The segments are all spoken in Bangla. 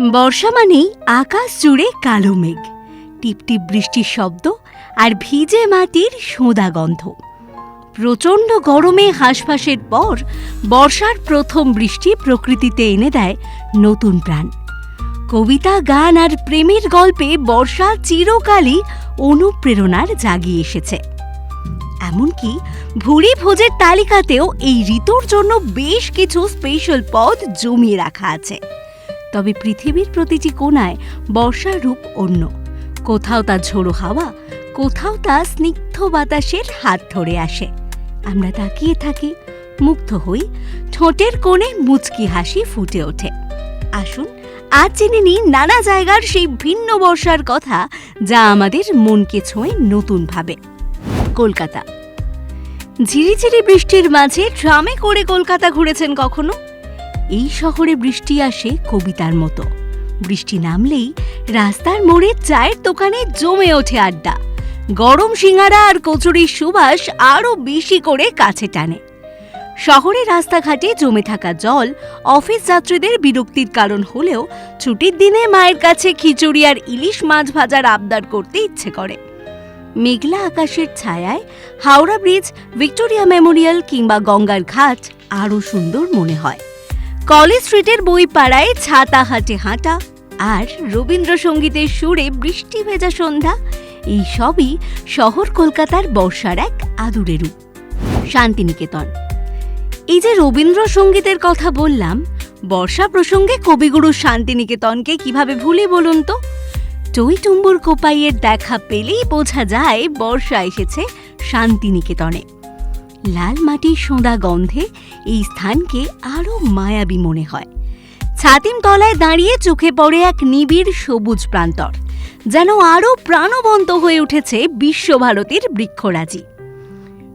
বর্ষা মানেই আকাশ জুড়ে কালো মেঘ, টিপটিপ বৃষ্টির শব্দ আর ভিজে মাটির সোঁদা গন্ধ। প্রচণ্ড গরমে হাঁসফাঁসের পর বর্ষার প্রথম বৃষ্টি প্রকৃতিতে এনে দেয় নতুন প্রাণ। কবিতা, গান আর প্রেমের গল্পে বর্ষা চিরকালই অনুপ্রেরণার জাগিয়ে এসেছে। এমনকি ভুরি ভোজের তালিকাতেও এই ঋতুর জন্য বেশ কিছু স্পেশাল পদ জমিয়ে রাখা আছে। তবে পৃথিবীর প্রতিটি কোণায় বর্ষার রূপ অন্য। কোথাও তা ঝোড়ো হাওয়া, কোথাও তা স্নিগ্ধ বাতাসের হাত ধরে আসে। আমরা তাকিয়ে থাকি, মুগ্ধ হই, ঠোঁটের কোণে মুচকি হাসি ফুটে ওঠে। আসুন, আজ জেনে নিই নানা জায়গার সেই ভিন্ন বর্ষার কথা যা আমাদের মনকে ছোঁয় নতুনভাবে। কলকাতা। ঝিরিঝিরি বৃষ্টির মাঝে ট্রামে করে কলকাতা ঘুরেছেন কখনো? এই শহরে বৃষ্টি আসে কবিতার মতো। বৃষ্টি নামলেই রাস্তার মোড়ে চায়ের দোকানে জমে ওঠে আড্ডা। গরম সিঙ্গারা আর কচুরির সুবাস আরও বেশি করে কাছে টানে। শহরে রাস্তাঘাটে জমে থাকা জল অফিস যাত্রীদের বিরক্তির কারণ হলেও ছুটির দিনে মায়ের কাছে খিচুড়ি আর ইলিশ মাছ ভাজার আবদার করতে ইচ্ছে করে। মেঘলা আকাশের ছায়ায় হাওড়া ব্রিজ, ভিক্টোরিয়া মেমোরিয়াল কিংবা গঙ্গার ঘাট আরও সুন্দর মনে হয়। কলেজ স্ট্রিটের বই পাড়ায় ছাতা হাটে হাঁটা আর রবীন্দ্রসঙ্গীতের সুরে বৃষ্টি ভেজা সন্ধ্যা, এই সবই শহর কলকাতার বর্ষার এক আদুরে রূপ। শান্তিনিকেতন। এই যে রবীন্দ্রসঙ্গীতের কথা বললাম, বর্ষা প্রসঙ্গে কবিগুরু শান্তিনিকেতনকে কীভাবে ভুলি বলুন তো? টই টুম্বুর কোপাইয়ের দেখা পেলেই বোঝা যায় বর্ষা এসেছে শান্তিনিকেতনে। লাল মাটির সোঁদা গন্ধে এই স্থানকে আরও মায়াবী মনে হয়। ছাতিম তলায় দাঁড়িয়ে চোখে পড়ে এক নিবিড় সবুজ প্রান্তর, যেন আরও প্রাণবন্ত হয়ে উঠেছে বিশ্বভারতীর বৃক্ষরাজি।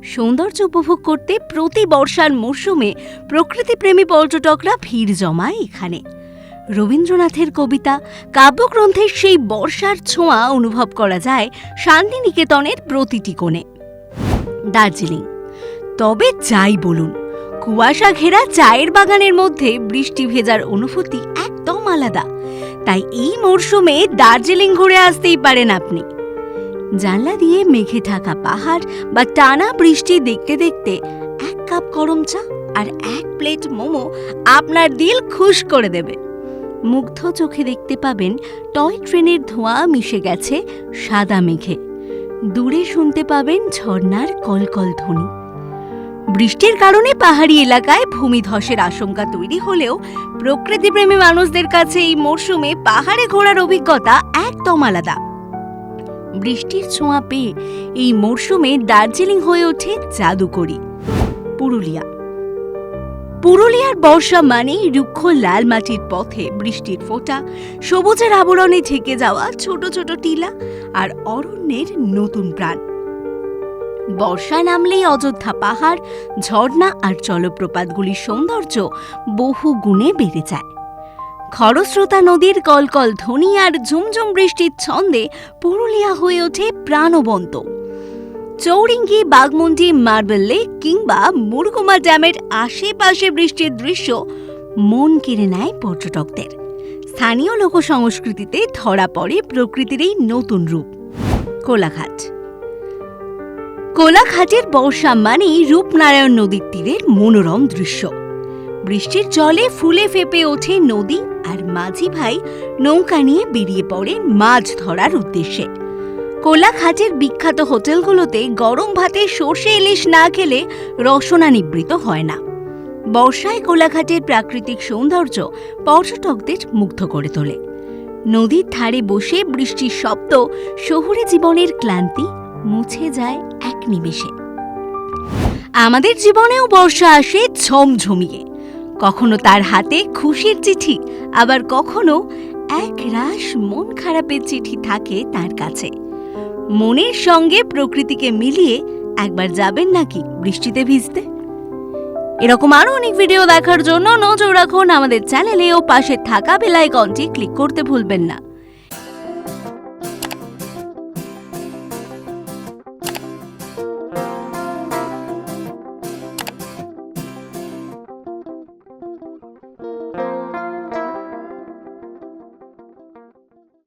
সৌন্দর্য উপভোগ করতে প্রতি বর্ষার মরশুমে প্রকৃতিপ্রেমী পর্যটকরা ভিড় জমায় এখানে। রবীন্দ্রনাথের কবিতা, কাব্যগ্রন্থের সেই বর্ষার ছোঁয়া অনুভব করা যায় শান্তিনিকেতনের প্রতিটি কোণে। দার্জিলিং তবে যাই বলুন, কুয়াশা ঘেরা চায়ের বাগানের মধ্যে বৃষ্টি ভেজার অনুভূতি একদম আলাদা। তাই এই মরশুমে দার্জিলিং ঘুরে আসতেই পারেন আপনি। জানলা দিয়ে মেঘে থাকা পাহাড় বা টানা বৃষ্টি দেখতে দেখতে এক কাপ গরম চা আর এক প্লেট মোমো আপনার দিল খুশ করে দেবে। মুগ্ধ চোখে দেখতে পাবেন, টয় ট্রেনের ধোঁয়া মিশে গেছে সাদা মেঘে। দূরে শুনতে পাবেন ঝর্ণার কলকল ধ্বনি। বৃষ্টির কারণে পাহাড়ি এলাকায় ভূমিধসের আশঙ্কা তৈরি হলেও প্রকৃতিপ্রেমী মানুষদের কাছে এই মরশুমে পাহাড়ে ঘোরার অভিজ্ঞতা একদম আলাদা। বৃষ্টির ছোঁয়া পেয়ে এই মরশুমে দার্জিলিং হয়ে ওঠে জাদুকরি, পুরুলিয়া। পুরুলিয়ার বর্ষা মানেই রুক্ষ লাল মাটির পথে বৃষ্টির ফোঁটা, সবুজের আবরণে ঢেকে যাওয়া ছোট ছোট টিলা আর অরণ্যের নতুন প্রাণ। বর্ষা নামলেই অযোধ্যা পাহাড়, ঝর্ণা আর জলপ্রপাতগুলির সৌন্দর্য বহু গুণে বেড়ে যায়। খরস্রোতা নদীর কলকল ধ্বনি আর ঝুমঝুম বৃষ্টির ছন্দে পুরুলিয়া হয়ে ওঠে প্রাণবন্ত। চৌরিঙ্গি বাগমুন্ডি মার্বেল লেক কিংবা মুরগুমা ড্যামের আশেপাশে বৃষ্টির দৃশ্য মন কেড়ে নেয় পর্যটকদের। স্থানীয় লোকসংস্কৃতিতে ধরা পড়ে প্রকৃতির এই নতুন রূপ। কোলাঘাট। কোলাঘাটের বর্ষা মানেই রূপনারায়ণ নদীর তীরের মনোরম দৃশ্য। বৃষ্টির জলে ফুলে ফেপে ওঠে নদী আর মাঝি ভাই নৌকা নিয়ে বেরিয়ে পড়ে মাছ ধরার উদ্দেশ্যে। কোলাঘাটের বিখ্যাত হোটেলগুলোতে গরম ভাতে সর্ষে ইলিশ না খেলে রসনা নিবৃত হয় না। বর্ষায় কোলাঘাটের প্রাকৃতিক সৌন্দর্য পর্যটকদের মুগ্ধ করে তোলে। নদীর ধারে বসে বৃষ্টির শব্দ শহুরে জীবনের ক্লান্তি মুছে যায় নিমেষে। আমাদের জীবনেও বর্ষা আসে ঝমঝমিয়ে কখনো তার হাতে খুশির চিঠি, আবার কখনো এক রাশ মন খারাপের চিঠি থাকে তার কাছে। মনের সঙ্গে প্রকৃতিকে মিলিয়ে একবার যাবেন নাকি বৃষ্টিতে ভিজতে? এরকম আরও অনেক ভিডিও দেখার জন্য নজর রাখুন আমাদের চ্যানেলে ও পাশে থাকা বেল আইকনটি ক্লিক করতে ভুলবেন না।